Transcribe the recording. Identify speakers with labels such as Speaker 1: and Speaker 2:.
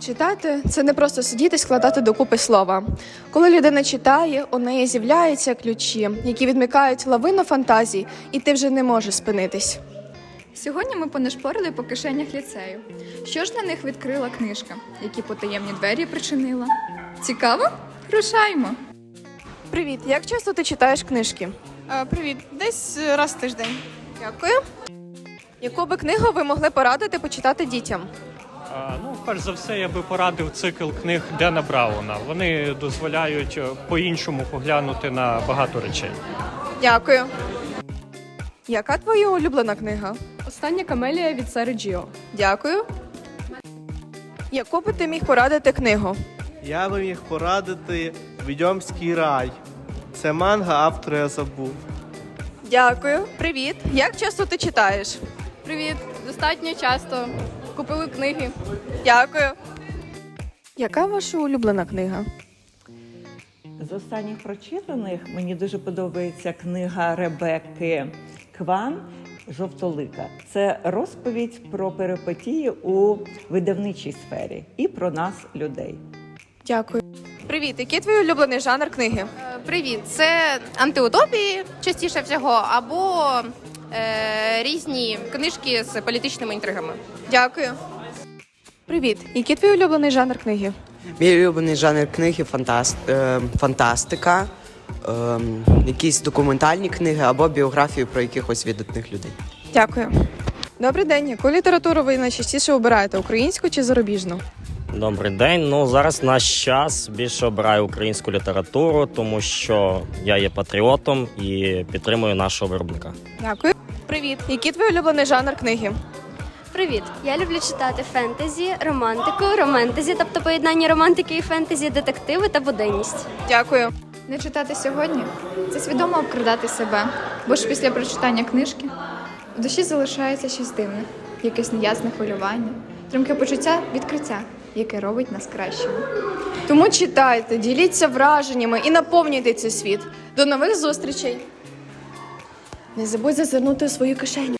Speaker 1: Читати це не просто сидіти складати докупи слова. Коли людина читає, у неї з'являються ключі, які відмикають лавину фантазій, і ти вже не можеш спинитись.
Speaker 2: Сьогодні ми понешпорили по кишенях ліцею. Що ж для них відкрила книжка, які потаємні двері причинила? Цікаво? Рушаймо!
Speaker 1: Привіт, як часто ти читаєш книжки?
Speaker 3: Е, Привіт, десь е, раз в тиждень.
Speaker 1: Дякую. Яку би книгу ви могли порадити почитати дітям?
Speaker 4: Ну, перш за все, я би порадив цикл книг Дена Брауна. Вони дозволяють е, по-іншому поглянути на багато речей.
Speaker 1: Дякую. Яка твоя улюблена книга?
Speaker 5: Остання камелія від Сари Джіо.
Speaker 1: Дякую. Яку би ти міг порадити книгу?
Speaker 6: Я би міг порадити Відьомський рай. Це манга, автора я забув.
Speaker 1: Дякую. Привіт. Як часто ти читаєш?
Speaker 5: Привіт! Достатньо часто. Купили книги.
Speaker 1: Дякую. Яка ваша улюблена книга?
Speaker 7: З останніх прочитаних мені дуже подобається книга Ребекки Кван Жовтолика. Це розповідь про перипетії у видавничій сфері і про нас, людей.
Speaker 1: Дякую. Привіт, який твій улюблений жанр книги?
Speaker 8: Е, Привіт, це антиутопії частіше всього, або е, різні книжки з політичними інтригами.
Speaker 1: Дякую. Привіт, який твій улюблений жанр книги?
Speaker 9: Мій улюблений жанр книги фантаст... е, фантастика, е, якісь документальні книги або біографії про якихось видатних людей.
Speaker 1: Дякую. Добрий день. Яку літературу ви найчастіше обираєте українську чи зарубіжну?
Speaker 10: Добрий день. Ну зараз наш час більше обираю українську літературу, тому що я є патріотом і підтримую нашого виробника.
Speaker 1: Дякую. Привіт. Який твій улюблений жанр книги?
Speaker 11: Привіт! Я люблю читати фентезі, романтику, романтезі, тобто поєднання романтики і фентезі, детективи та буденність.
Speaker 1: Дякую.
Speaker 2: Не читати сьогодні це свідомо обкрадати себе, бо ж після прочитання книжки в душі залишається щось дивне, якесь неясне хвилювання, тримке почуття відкриття, яке робить нас кращими.
Speaker 1: Тому читайте, діліться враженнями і наповнюйте цей світ. До нових зустрічей. Не забудь зазирнути у свою кишеню.